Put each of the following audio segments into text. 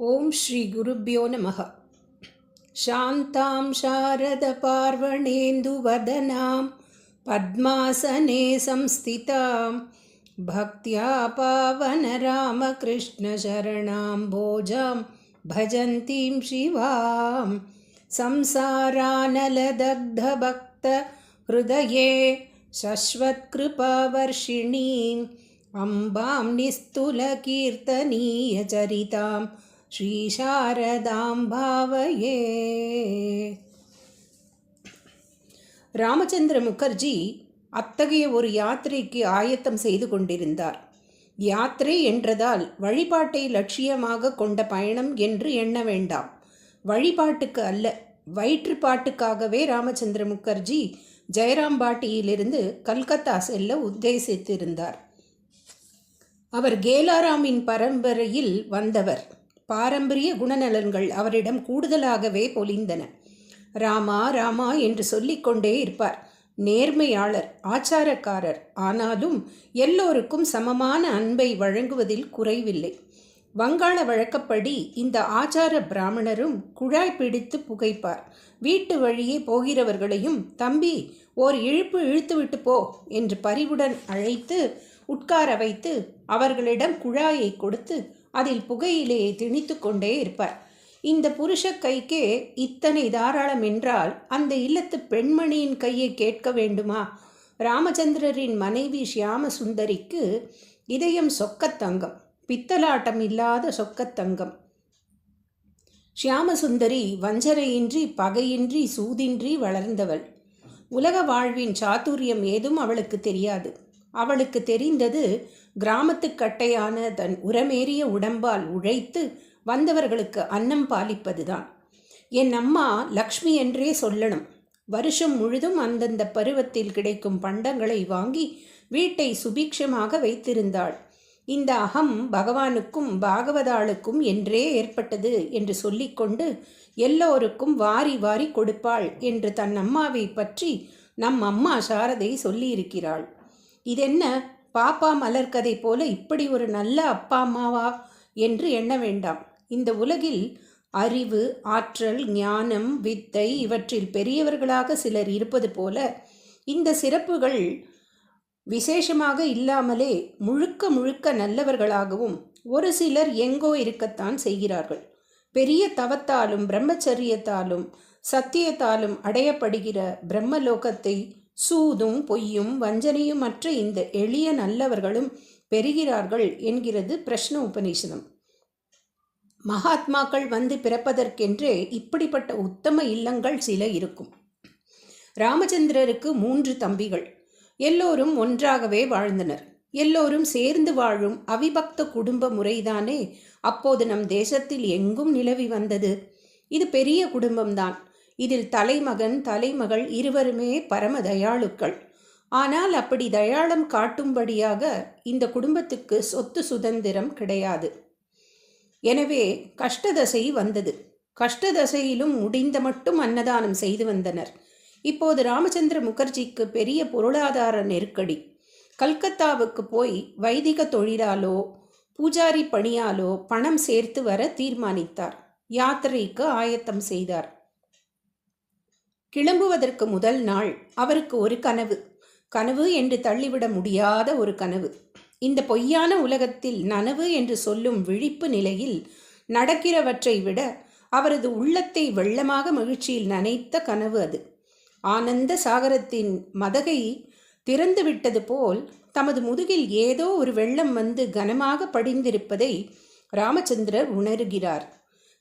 ॐ श्रीगुरुभ्यो नमः। शान्तां शारदपार्वणेन्दुवदनां पद्मासने संस्थितां भक्त्या पावनरामकृष्णशरणां भोजां भजन्तीं शिवां संसारानलदग्धभक्तहृदये शश्वत्कृपावर्षिणीम् अम्बां निस्तुलकीर्तनीयचरितां ஸ்ரீசாரதாம்பாவையே. ராமச்சந்திர முகர்ஜி அத்தகைய ஒரு யாத்திரைக்கு ஆயத்தம் செய்து கொண்டிருந்தார். யாத்திரை என்றதால் வழிபாட்டை லட்சியமாக கொண்ட பயணம் என்று எண்ண வேண்டாம். வழிபாட்டுக்கு அல்ல வயிற்றுப்பாட்டுக்காகவே ராமச்சந்திர முகர்ஜி ஜெயராம்பாட்டியிலிருந்து கல்கத்தா செல்ல உத்தேசித்திருந்தார். அவர் கேலாராமின் பரம்பரையில் வந்தவர். பாரம்பரிய குணநலன்கள் அவரிடம் கூடுதலாகவே பொலிந்தன. ராமா ராமா என்று சொல்லிக்கொண்டே இருப்பார். நேர்மையாளர் ஆச்சாரக்காரர் ஆனாலும் எல்லோருக்கும் சமமான அன்பை வழங்குவதில் குறைவில்லை. வங்காள வழக்கப்படி இந்த ஆச்சார பிராமணரும் குழாய் பிடித்து புகைப்பார். வீட்டு வழியே போகிறவர்களையும் தம்பி ஓர் இழுப்பு இழுத்துவிட்டு போ என்று பரிவுடன் அழைத்து உட்கார வைத்து அவர்களிடம் குழாயை கொடுத்து அதில் புகையிலேயே திணித்து கொண்டே இருப்பார். இந்த புருஷ கைக்கே இத்தனை தாராளம் என்றால் அந்த இல்லத்து பெண்மணியின் கையை கேட்க வேண்டுமா? ராமச்சந்திரரின் மனைவி ஷியாம சுந்தரிக்கு இதயம் சொக்கத்தங்கம் பித்தலாட்டம் இல்லாத சொக்கத்தங்கம். ஷியாமசுந்தரி வஞ்சரையின்றி பகையின்றி சூதின்றி வளர்ந்தவள். உலக வாழ்வின் சாத்துரியம் ஏதும் அவளுக்கு தெரியாது. அவளுக்கு தெரிந்தது கிராமத்து கட்டையான தன் உரமேறிய உடம்பால் உழைத்து வந்தவர்களுக்கு அன்னம் பாலிப்பதுதான். என் அம்மா லக்ஷ்மி என்றே சொல்லணும். வருஷம் முழுதும் அந்தந்த பருவத்தில் கிடைக்கும் பண்டங்களை வாங்கி வீட்டை சுபீக்ஷமாக வைத்திருந்தாள். இந்த அகம் பகவானுக்கும் பாகவதாளுக்கும் என்றே ஏற்பட்டது என்று சொல்லிக்கொண்டு எல்லோருக்கும் வாரி வாரி கொடுப்பாள் என்று தன் அம்மாவை பற்றி நம் அம்மா சாரதை சொல்லியிருக்கிறாள். இதென்ன? பாப்பா மலர்கதை போல இப்படி ஒரு நல்ல அப்பா அம்மாவா? என்று எண்ண வேண்டாம். இந்த உலகில் அறிவு ஆற்றல் ஞானம் வித்தை இவற்றில் பெரியவர்களாக சிலர் இருப்பது போல இந்த சிறப்புகள் விசேஷமாக இல்லாமலே முழுக்க முழுக்க நல்லவர்களாகவும் ஒரு சிலர் எங்கோ இருக்கத்தான் செய்கிறார்கள். பெரிய தவத்தாலும் பிரம்மச்சரியத்தாலும் சத்தியத்தாலும் அடையப்படுகிற பிரம்மலோகத்தை சூதும் பொய்யும் வஞ்சனையும் அற்ற இந்த எளிய நல்லவர்களும் பெறுகிறார்கள் என்கிறது பிரஷ்ன உபநிஷதம். மகாத்மாக்கள் வந்து பிறப்பதற்கென்றே இப்படிப்பட்ட உத்தம இல்லங்கள் சில இருக்கும். ராமச்சந்திரருக்கு மூன்று தம்பிகள். எல்லோரும் ஒன்றாகவே வாழ்ந்தனர். எல்லோரும் சேர்ந்து வாழும் அவிபக்த குடும்ப முறைதானே? அப்போது நம் தேசத்தில் எங்கும் நிலவி வந்தது? இது பெரிய குடும்பம்தான். இதில் தலைமகன் தலைமகள் இருவருமே பரம தயாளுக்கள் ஆனால் அப்படி தயாளம் காட்டும்படியாக இந்த குடும்பத்துக்கு சொத்து சுதந்திரம் கிடையாது. எனவே கஷ்டதசை வந்தது. கஷ்டதசையிலும் முடிந்த மட்டும் அன்னதானம் செய்து வந்தனர். இப்போது ராமச்சந்திர முகர்ஜிக்கு பெரிய பொருளாதார நெருக்கடி. கல்கத்தாவுக்கு போய் வைதிக தொழிலாலோ பூஜாரி பணியாலோ பணம் சேர்த்து வர தீர்மானித்தார். யாத்திரைக்கு ஆயத்தம் செய்தார். கிளம்புவதற்கு முதல் நாள் அவருக்கு ஒரு கனவு. கனவு என்று தள்ளிவிட முடியாத ஒரு கனவு. இந்த பொய்யான உலகத்தில் நனவு என்று சொல்லும் விழிப்பு நிலையில் நடக்கிறவற்றை விட அவரது உள்ளத்தை வெள்ளமாக மகிழ்ச்சியில் நனைத்த கனவு அது. ஆனந்த சாகரத்தின் மதகை திறந்து விட்டது போல் தமது முதுகில் ஏதோ ஒரு வெள்ளம் வந்து கனமாக படிந்திருப்பதை ராமச்சந்திரர் உணர்கிறார்.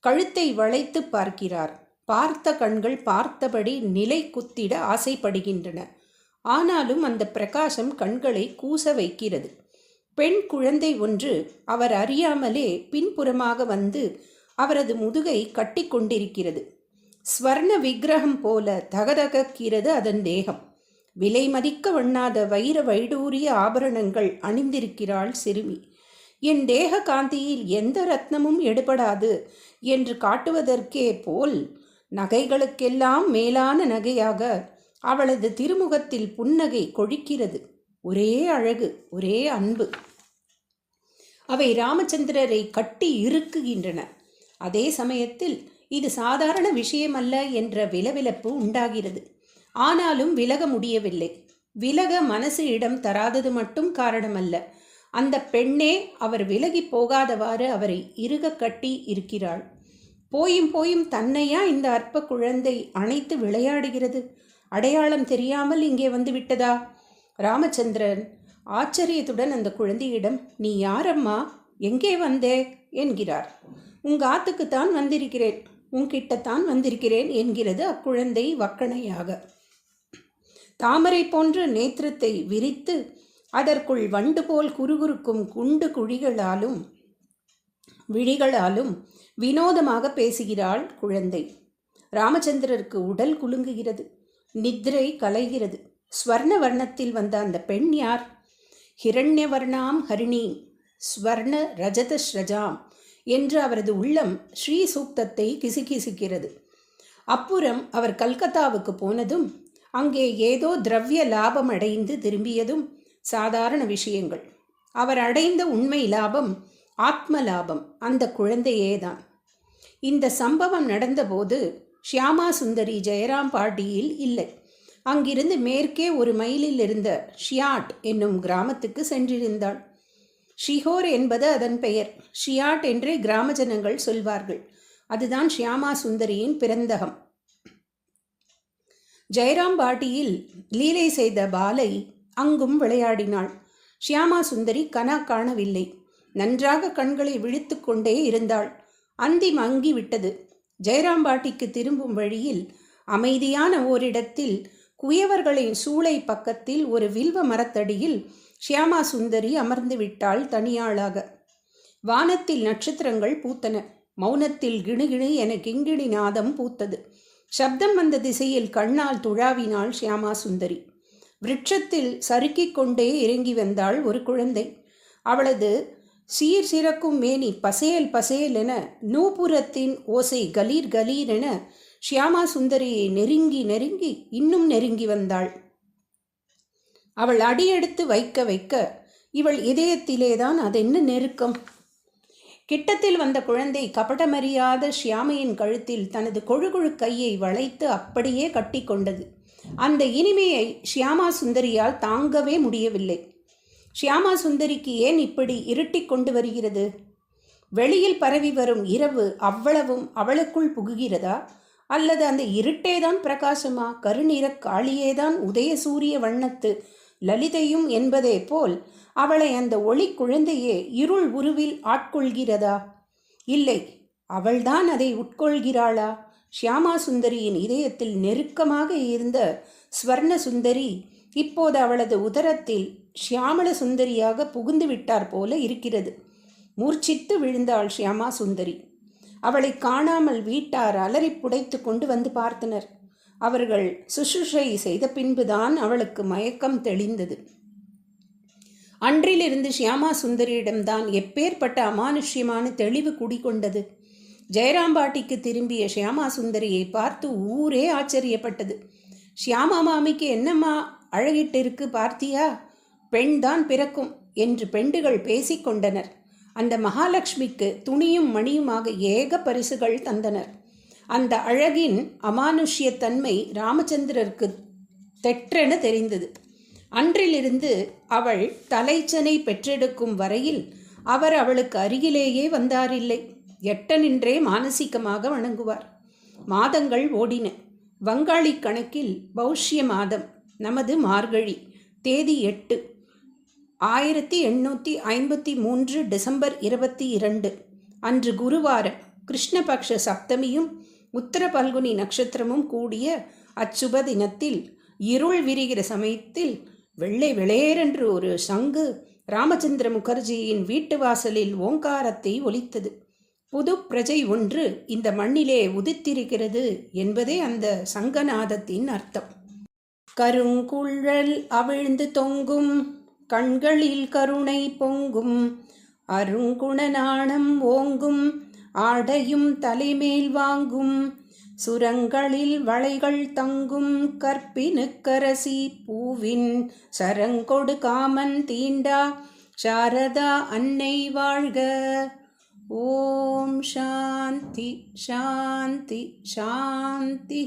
கழுத்தை வளைத்து பார்க்கிறார். பார்த்த கண்கள் பார்த்தபடி நிலை குத்திட ஆசைப்படுகின்றன. ஆனாலும் அந்த பிரகாசம் கண்களை கூச வைக்கிறது. பெண் குழந்தை ஒன்று அவர் அறியாமலே பின்புறமாக வந்து அவரது முதுகை கட்டி கொண்டிருக்கிறது. ஸ்வர்ண விக்கிரகம் போல தகதகக்கிறது அதன் தேகம். விலை மதிக்க வண்ணாத வைர வைடூரிய ஆபரணங்கள் அணிந்திருக்கிறாள் சிறுமி. என் தேக காந்தியில் எந்த ரத்னமும் எடுபடாது என்று காட்டுவதற்கே போல் நகைகளுக்கெல்லாம் மேலான நகையாக அவளது திருமுகத்தில் புன்னகை கொழிக்கிறது. ஒரே அழகு ஒரே அன்பு. அவை ராமச்சந்திரரை கட்டி இறுக்குகின்றன. அதே சமயத்தில் இது சாதாரண விஷயமல்ல என்ற விலவிலப்பு உண்டாகிறது. ஆனாலும் விலக முடியவில்லை. விலக மனசு இடம் தராதது மட்டும் காரணமல்ல. அந்த பெண்ணே அவர் விலகி போகாதவாறு அவரை இறுக கட்டி இருக்கிறாள். போயும் போயும் தன்னையா இந்த அற்ப குழந்தை அணைத்து விளையாடுகிறது? அடையாளம் தெரியாமல் இங்கே வந்து விட்டதா? ராமச்சந்திரன் ஆச்சரியத்துடன் அந்த குழந்தையிடம் நீ யாரம்மா? எங்கே வந்தே? என்கிறார். உங்க ஆத்துக்குத்தான் வந்திருக்கிறேன். உன்கிட்டத்தான் வந்திருக்கிறேன் என்கிறது அக்குழந்தை வக்கணையாக. தாமரை போன்ற நேத்திரத்தை விரித்து அதற்குள் வண்டு போல் குறுகுறுக்கும் குண்டு குழிகளாலும் விழிகளாலும் வினோதமாக பேசுகிறாள் குழந்தை. ராமச்சந்திரருக்கு உடல் குலுங்குகிறது. நித்ரை கலைகிறது. ஸ்வர்ண வர்ணத்தில் வந்த அந்த பெண் யார்? ஹிரண்யவர்ணாம் ஹரிணி. ஸ்வர்ண ரஜத ஸ்ரஜாம் என்று அவரது உள்ளம் ஸ்ரீ சூக்தத்தை கிசுகிசுக்கிறது. அப்புறம் அவர் கல்கத்தாவுக்கு போனதும் அங்கே ஏதோ திரவிய லாபம் அடைந்து திரும்பியதும் சாதாரண விஷயங்கள். அவர் அடைந்த உண்மை லாபம் ஆத்ம லாபம் அந்த குழந்தையேதான். இந்த சம்பவம் நடந்தபோது ஷியாமா சுந்தரி ஜெயராம் பாட்டியில் இல்லை. அங்கிருந்து மேற்கே ஒரு மைலில் இருந்த ஷியாட் என்னும் கிராமத்துக்கு சென்றிருந்தாள். ஷிஹோர் என்பது அதன் பெயர். ஷியாட் என்றே கிராம ஜனங்கள் சொல்வார்கள். அதுதான் ஷியாமா சுந்தரியின் பிறந்தகம் ஜெயராம் பாட்டியில் லீலை செய்த பாலை அங்கும் விளையாடினாள். ஷியாமா சுந்தரி கனா காணவில்லை. நன்றாக கண்களை விழித்து கொண்டே இருந்தாள். அந்தி மங்கி விட்டது. ஜெயராம்பாட்டிக்கு திரும்பும் வழியில் அமைதியான ஓரிடத்தில் குயவர்களின் சூளை பக்கத்தில் ஒரு வில்வ மரத்தடியில் ஷியாமா சுந்தரி அமர்ந்து விட்டாள் தனியாளாக. வானத்தில் நட்சத்திரங்கள் பூத்தன. மௌனத்தில் கிணுகிணு என கிங்கிணி நாதம் பூத்தது. சப்தம் வந்த திசையில் கண்ணால் துழாவினாள் ஷியாமா சுந்தரி விருட்சத்தில் சறுக்கிக் கொண்டே இறங்கி வந்தாள் ஒரு குழந்தை. அவளது சீர் சிறக்கும் மேனி பசேல் பசேல் என நூபுரத்தின் ஓசை கலீர் கலீர் என ஷியாமா சுந்தரியை நெருங்கி நெருங்கி இன்னும் நெருங்கி வந்தாள். அவள் அடியெடுத்து வைக்க வைக்க இவள் இதயத்திலேதான் அதென்ன நெருக்கம்? கிட்டத்தில் வந்த குழந்தை கபடமறியாத ஷியாமையின் கழுத்தில் தனது கொழுகுழு கையை வளைத்து அப்படியே கட்டி கொண்டது. அந்த இனிமையை ஷியாமா சுந்தரியால் தாங்கவே முடியவில்லை. ஷியாமா சுந்தரிக்கு ஏன் இப்படி இருட்டி கொண்டு வருகிறது? வெளியில் பரவி வரும் இரவு அவ்வளவும் அவளுக்குள் புகுகிறதா? அல்லது அந்த இருட்டேதான் பிரகாசமா? கருநிற காளியேதான் உதய சூரிய வண்ணத்து லலிதையும் என்பதே போல் அவளை அந்த ஒளி குழந்தையே இருள் உருவில் ஆட்கொள்கிறதா? இல்லை அவள்தான் அதை உட்கொள்கிறாளா? ஷியாமா சுந்தரியின் இதயத்தில் நெருக்கமாக இருந்த ஸ்வர்ண சுந்தரி இப்போது அவளது உதரத்தில் ஷியாமள சுந்தரியாக புகுந்து விட்டார் போல இருக்கிறது. மூர்ச்சித்து விழுந்தாள் ஷியாமா சுந்தரி. அவளை காணாமல் வீட்டார் அலறி புடைத்து கொண்டு வந்து பார்த்தனர். அவர்கள் சுசுஷை செய்த பின்புதான் அவளுக்கு மயக்கம் தெளிந்தது. அன்றிலிருந்து ஷியாமா சுந்தரியிடம்தான் எப்பேற்பட்ட அமானுஷ்யமான தெளிவு குடிகொண்டது. ஜெயராம்பாட்டிக்கு திரும்பிய ஷியாமா சுந்தரியை பார்த்து ஊரே ஆச்சரியப்பட்டது. ஷியாமா மாமிக்கு என்னம்மா அழகிட்டிருக்கு பார்த்தியா பெண்தான் பிறக்கும் என்று பெண்டுகள் பேசிக்கொண்டனர் அந்த மகாலட்சுமிக்கு துணியும் மணியுமாக ஏக பரிசுகள் தந்தனர். அந்த அழகின் அமானுஷ்யத்தன்மை ராமச்சந்திரருக்கு தெற்றென தெரிந்தது. அன்றிலிருந்து அவள் தலைச்சனை பெற்றெடுக்கும் வரையில் அவர் அவளுக்கு அருகிலேயே வந்தாரில்லை. எட்ட நின்றே மானசீகமாக வணங்குவார். மாதங்கள் ஓடின. வங்காளி கணக்கில் பௌஷ்ய மாதம். நமது மார்கழி தேதி எட்டு ஆயிரத்தி எண்ணூற்றி ஐம்பத்தி மூன்று டிசம்பர் இருபத்தி இரண்டு. அன்று குருவாரம் கிருஷ்ணபக்ஷ சப்தமியும் உத்தர பல்குனி நட்சத்திரமும் கூடிய அச்சுப தினத்தில் இருள் விரிகிற சமயத்தில் வெள்ளை வெளேரென்று ஒரு சங்கு ராமச்சந்திர முகர்ஜியின் வீட்டு வாசலில் ஓங்காரத்தை ஒலித்தது. புது பிரஜை ஒன்று இந்த மண்ணிலே உதித்திருக்கிறது என்பதே அந்த சங்கநாதத்தின் அர்த்தம். கருங்குழல் அவிழ்ந்து தொங்கும் கண்களில் கருணை பொங்கும். அருங்குணநாணம் ஓங்கும் ஆடையும் தலைமேல் வாங்கும். சுரங்களில் வளைகள் தங்கும் கற்பினுக்கரசி பூவின் சரங்கொடு காமன் தீண்டா சாரதா அன்னை வாழ்க. ஓம் சாந்தி சாந்தி சாந்தி.